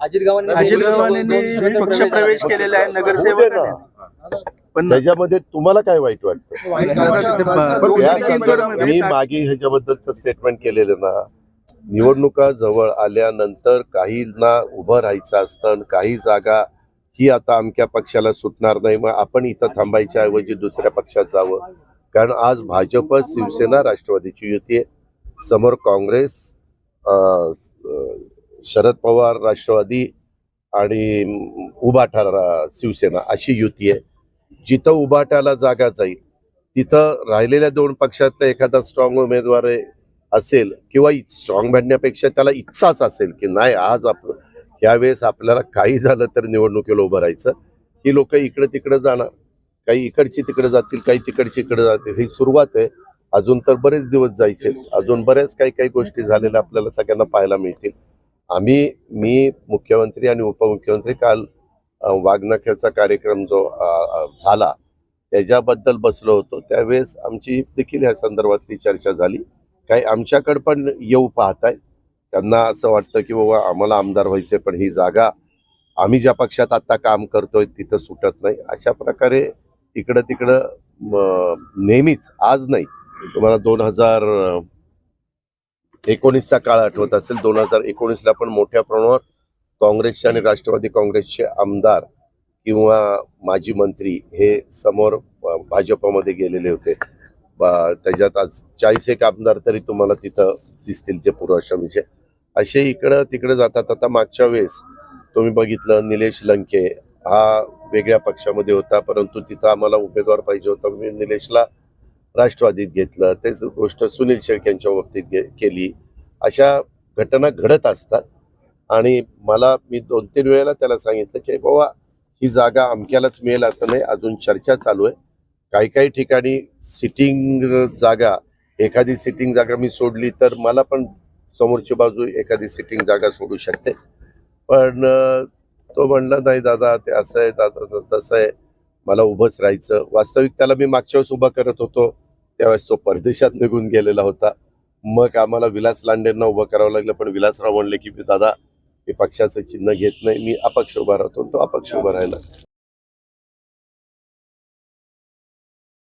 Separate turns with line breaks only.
अजित गव्हाणे
अजित गव्हाणेंनी पक्ष प्रवेश केलेला आहे नगरसेवक. पण
त्याच्यामध्ये तुम्हाला काय वाईट वाटतं? मी मागे ह्याच्याबद्दलचं स्टेटमेंट केलेलं ना निवडणुका जवळ आल्यानंतर काहींना उभं राहायचं असतं आणि काही जागा ही आता अमक्या पक्षाला सुटणार नाही. मग आपण इथं थांबायच्या ऐवजी दुसऱ्या पक्षात जावं. कारण आज भाजप शिवसेना राष्ट्रवादीची युती आहे. समोर काँग्रेस शरद पवार राष्ट्रवादी आणि उभा उभाटा शिवसेना अशी युती आहे. जिथं उभाट्याला जागा जाईल तिथं राहिलेल्या दोन पक्षातला एखादा स्ट्रॉंग उमेदवार असेल किंवा स्ट्रॉंग बनण्यापेक्षा त्याला इच्छाच असेल की नाही आज आपण यावेळेस आपल्याला काही झालं तर निवडणुकीला उभं राहायचं. ही लोक इकडे तिकडे जाणार. काही इकडची तिकडे जातील काही तिकडची इकडे जातील. ही सुरुवात आहे. अजून तर बरेच दिवस जायचे. अजून बऱ्याच काही काही गोष्टी झालेल्या आपल्याला सगळ्यांना पाहायला मिळतील. आम्ही मी मुख्यमंत्री आणि उपमुख्यमंत्री काल अ, वाघनख्याचा कार्यक्रम जो झाला त्याच्याबद्दल बसलो होतो. त्यावेळेस आमची देखील ह्या संदर्भातली चर्चा झाली. काही आमच्याकडे पण येऊ पाहताय. त्यांना असं वाटतं की बाबा आम्हाला आमदार व्हायचे पण ही जागा आम्ही ज्या पक्षात आत्ता काम करतोय तिथं सुटत नाही. अशा प्रकारे इकडं तिकडं नेहमीच आज नाही. तुम्हाला दोन हजार एकोणीसचा काळ आठवत असेल दोन हजार एकोणीसला पण मोठ्या प्रमाणावर काँग्रेसचे आणि राष्ट्रवादी काँग्रेसचे आमदार किंवा माजी मंत्री हे समोर भाजपमध्ये गेलेले होते. बा- त्याच्यात आज चाळीस एक आमदार तरी तुम्हाला तिथं दिसतील जे पूर्वाश्रमीचे. असे इकडं तिकडे जातात आता मागच्या वेळेस तुम्ही बघितलं निलेश लंके हा वेगळ्या पक्षामध्ये होता परंतु तिथं आम्हाला उमेदवार पाहिजे होता. मी निलेशला राष्ट्रवादीत घेतलं तेच गोष्ट सुनील शेळके यांच्या बाबतीत गे- केली. अशा घटना घडत असतात. आणि मला मी दोन तीन वेळेला त्याला सांगितलं की बाबा ही जागा अमक्यालाच मिळेल असं नाही. अजून चर्चा चालू आहे. काही काही ठिकाणी सिटिंग जागा एखादी सिटिंग जागा मी सोडली तर मला पण समोरची बाजू एखादी सिटिंग जागा सोडू शकते. पण तो म्हणला नाही दादा ते असं आहे दादा तसं आहे. मला उभंच राहायचं. वास्तविक त्याला मी मागच्या वेळेस उभा करत होतो. त्यावेळेस तो परदेशात निघून गेलेला होता. मग आम्हाला विलास लांडेंना उभं करावं लागलं पण विलासराव म्हणले की दादा हे पक्षाचं चिन्ह घेत नाही. मी अपक्ष उभा राहतो तो अपक्ष उभा राहिला.